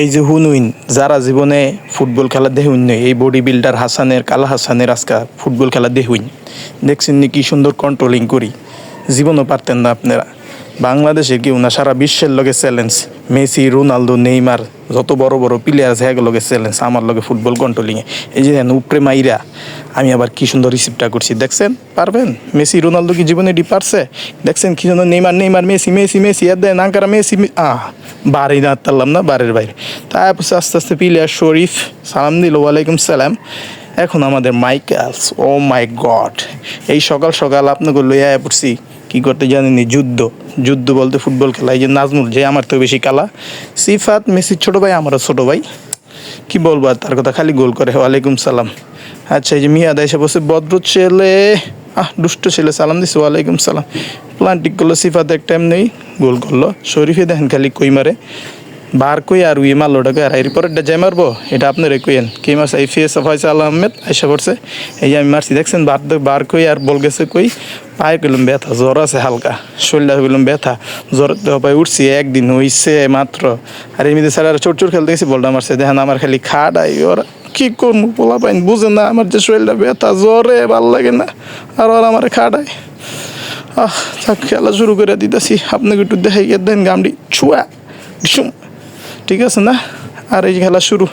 এই যে হুনুইন, যারা জীবনে ফুটবল খেলা দেহুইন নেই, এই বডি বিল্ডার হাসানের, কালা হাসানের আজকা ফুটবল খেলা দেহুইন। দেখছেন নি কি সুন্দর কন্ট্রোলিং করি। জীবনও পারতেন না আপনারা। বাংলাদেশে কেউ না, সারা বিশ্বের লগে চ্যালেঞ্জ মেসি, রোনালদো, নেইমার যত বড় বড় প্লেয়ার আছে লগে চ্যালেঞ্জ আমার লগে ফুটবল কন্ট্রোলিংয়ে এই যে উপরে মাইরা, আমি আবার কি সুন্দর রিসিভটা করছি, দেখছেন? পারবেন? মেসি, রোনালদো কি জীবনে এটি পারছে? দেখছেন কি সুন্দর, Neymar Neymar, Messi Messi Messi এর দেন, আঙ্কারা, মেসি আহ বাড়ি না তারলাম না বাড়ির বাইরে। তারপর আস্তে আস্তে প্লেয়ার শরীফ, সালাম দিল, ওয়ালাইকুম সালাম। এখন আমাদের মাইকেলস, ও মাই গড। এই সকাল সকাল আপনাকে লইয়া পড়ছি। কি করতে জানেনি যুদ্ধ। যুদ্ধ বলতে ফুটবল খেলা। এই যে নাজমুল, যে আমার তো বেশি কালা। সিফাত, মেসির ছোটো ভাই, আমারও ছোটো ভাই। কি বলব আর তার কথা? খালি গোল করে। ওয়ালাইকুম সালাম। আচ্ছা এই যে মিয়াদা এসে বসে ভদ্র ছেলে। আহ, দুষ্ট ছেলে, সালাম দিস ওয়ালাইকুম সালাম। প্লান্টিক করল, সিফাত এক টাইম নেই গোল করল। শরীফে দেখেন খালি কই মারে। বার কই আর উই মারলো ওটাকে আর এরপর এটা যাই মারবো, এটা আপনার কইয়েন। কে মারছে এই ফিএস ফয়সাল আহমেদ, আইসা পড়ছে। এই আমি মারছি, দেখছেন? বার বার কই আর বল গেছে কই? পায়ে গেলাম ব্যথা, জ্বর আছে হালকা। শরীরটা গেলাম ব্যথা, জ্বর পায়ে উঠছি, একদিন হইছে মাত্র। আর এমনিতে স্যার আর চোর চোর খেলতে গেছি, বলটা মারছে, দেখেন আমার খালি খাড়াই ওরা কি করব পোলা পাইন বুঝে না আমার যে শরীরটা ব্যথা, জ্বরে ভালো লাগে না। আর ওরা আমার খাড়ায় আহ খেলা শুরু করে দিতেছি। আপনাকে একটু দেখাই, গিয়ে দেন গামডি ছুয়া ঠিক আছে না? আর এই খেলা শুরু।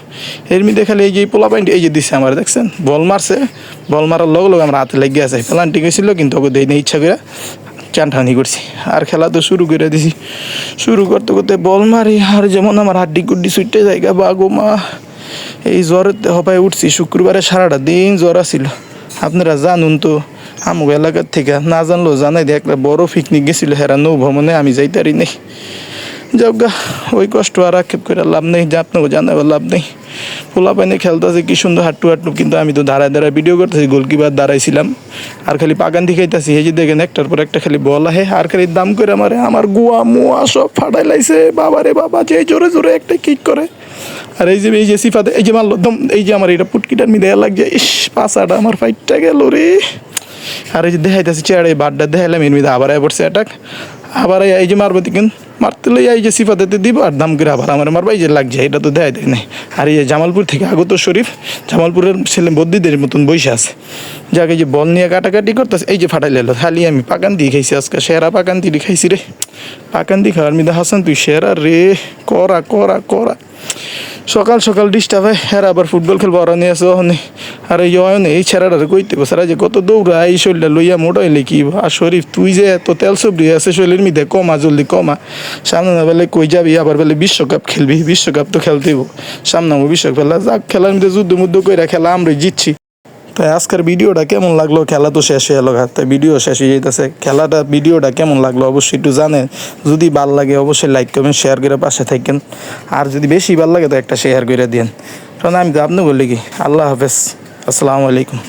এর মধ্যে খালি এই যে পোলা পয়েন্ট এই যে দিছে আমার, দেখছেন? বল মারছে। বল মারার লগে লগে আমার হাতে লেগে আছে। প্লান্টি গেছিল কিন্তু ওকে দেয় ইচ্ছা করে। চানঠানি করছি। আর খেলা তো শুরু করে দিছি। শুরু করতে করতে বল মারি, আর যেমন আমার হাড্ডি গুড্ডি সুইটে জায়গা, বাগো মা। এই জ্বরের হপায় উঠছি। শুক্রবারে সারাটা দিন জ্বর আছিল। আপনারা জানুন তো আমুক এলাকার থেকে। না জানলেও জানাই দিয়ে, একটা বড় পিকনিক গেছিল হেরা নৌ ভ্রমণে আমি যাইতারি নেই। গা ওই কষ্ট আর আক্ষেপ করে লাভ নেই, যে আপনাকে জানাবার লাভ নেই। পোলা পাইনে খেলতেছে, কি সুন্দর হাঁটু হাঁটু, কিন্তু আমি তো দাঁড়ায় দাঁড়ায় ভিডিও করতেছি, গোলকিপার দাঁড়াইছিলাম। আর খালি পাকান দেখাইতেছি এই যে দেখেন, একটার পর একটা খালি বল আহে, আর খালি দাম করে আমারে আমার গুয়া মুয়া সব ফাটাই লাইছে, বাবা রে বাবা, যে জোরে জোরে একটা কিক করে। আর এই যে এই যে সিফাতে, এই যে মারলো দম এই যে আমার এটা পুটকিটার মি দেয়া লাগছে, ইস পাশাটা আমার ফাইটটা গেল রে। আর এই যে দেখাইতেছি, চেয়ারে বাড্ডা দেখাইলাম, এর মধ্যে আবার পড়ছে অ্যাটাক আবার এই- যে মারবো কিন্তু মারতে এই যে সিফাতে দিব আর দাম করে আবার আমার মারবা, এই যে লাগছে, এটা তো দেয় দেয় নাই। আর এই যে জামালপুর থেকে আগত শরীফ, জামালপুরের ছেলে বদ্দিদের মতন বসে আছে। যাকে যে বল নিয়ে কাটাকাটি করতেছে, এই যে ফাটাই লেলো খালি আমি পাকান দিয়ে খাইছি আজকে, সেরা পাকান দিয়ে খাইছি রে। পাকান দিয়ে খাওয়ার মিদা হাসান, তুই সেরা রে, করা করা করা। সকাল সকাল ডিস্টার্ব হয়। আবার ফুটবল খেলব আর নিয়ে আসো আর এই অয়নে এই ছেড়াটা কইতে সারা যে কত দৌড়া এই শরীরটা লইয়া মোটাইলে কি আর শরীফ তুই যে এত তেল সবরি আছে, শরীরের মিধে কমা, জলদি কমা। সামনে না বেলে কই যাবি? আবার বেলে বিশ্বকাপ খেলবি। বিশ্বকাপ তো খেলতেইব। সামনে বিশ্বকাপ খেলা, যাক, খেলার মধ্যে যুদ্ধ মুদ্ধ কইরা খেলা আমরা জিতছি। তাই আজকের ভিডিওটা কেমন লাগল? খেলা তো শেষ হয়ে গেল তাই ভিডিও শেষ হয়ে যেতেছে খেলাটা, ভিডিওটা কেমন লাগল? অবশ্যই একটু জানেন। যদি ভালো লাগে, অবশ্যই লাইক করবেন শেয়ার করে পাশে থাকেন। আর যদি বেশি ভালো লাগে, তো একটা শেয়ার করে দিন কারণ আমি তো আপনি বলি কি? আল্লাহ হাফেজ। আসসালামু আলাইকুম।